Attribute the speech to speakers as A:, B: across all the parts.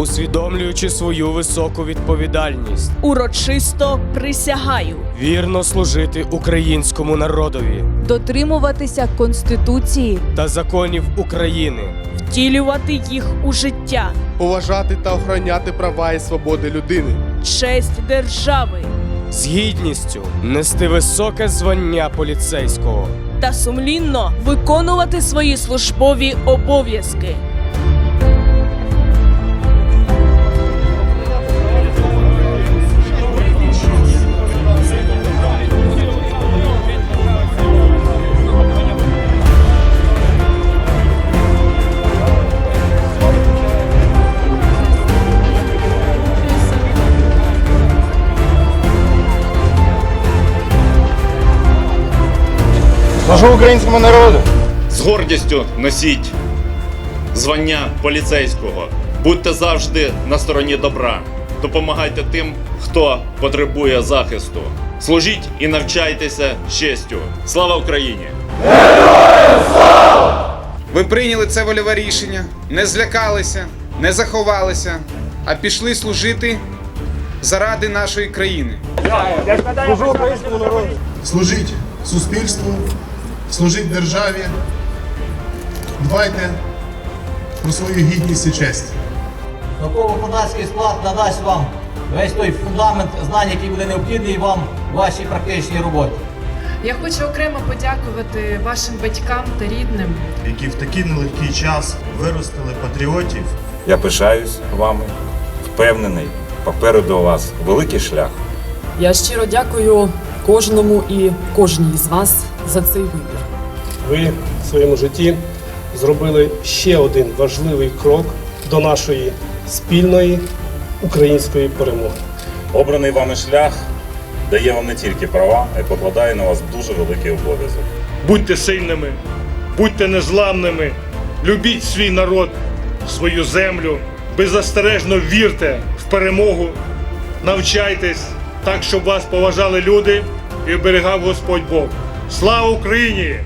A: усвідомлюючи свою високу відповідальність,
B: Урочисто присягаю
A: вірно служити українському народові.
C: дотримуватися Конституції,
A: та законів України,
B: втілювати їх у життя,
D: поважати та охороняти права і свободи людини,
B: честь держави.
A: З гідністю нести високе звання поліцейського.
B: та сумлінно виконувати свої службові обов'язки.
E: Служу українському народу!
F: З гордістю носіть звання поліцейського. Будьте завжди на стороні добра. Допомагайте тим, хто потребує захисту. Служіть і навчайтеся честю. Слава Україні!
G: Ви прийняли це вольове рішення, не злякалися, не заховалися, а пішли служити заради нашої країни.
E: Служу українському народу!
H: служіть суспільству, служіть державі, дбайте про свою гідність і честь.
I: Науково-виконавський склад надасть вам весь той фундамент знань, який буде необхідний вам у вашій практичній роботі.
J: Я хочу окремо подякувати вашим батькам та рідним.
H: Які в такий нелегкий час виростили патріотів.
K: Я пишаюсь вами, впевнений, попереду у вас великий шлях.
J: Я щиро дякую кожному і кожній з вас за цей вибір.
E: Ви в своєму житті зробили ще один важливий крок до нашої спільної української перемоги.
K: Обраний вами шлях дає вам не тільки права, а й покладає на вас дуже великий обов'язок.
E: Будьте сильними, будьте незламними, любіть свій народ, свою землю, беззастережно вірте в перемогу, навчайтесь так, щоб вас поважали люди і оберігав Господь Бог. Слава Україні!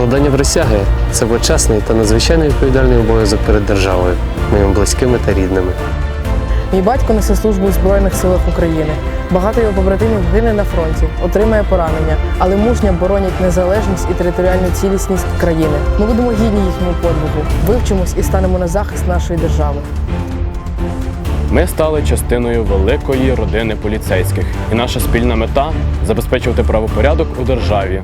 L: Складання присяги це почесний та надзвичайно відповідальний обов'язок перед державою, моїми близькими та рідними.
J: Мій батько несе службу у Збройних силах України. Багато його побратимів гине на фронті, отримує поранення, але мужньо боронять незалежність і територіальну цілісність країни. Ми будемо гідні їхнього подвигу, вивчимось і станемо на захист нашої держави.
L: Ми стали частиною великої родини поліцейських, і наша спільна мета забезпечувати правопорядок у державі,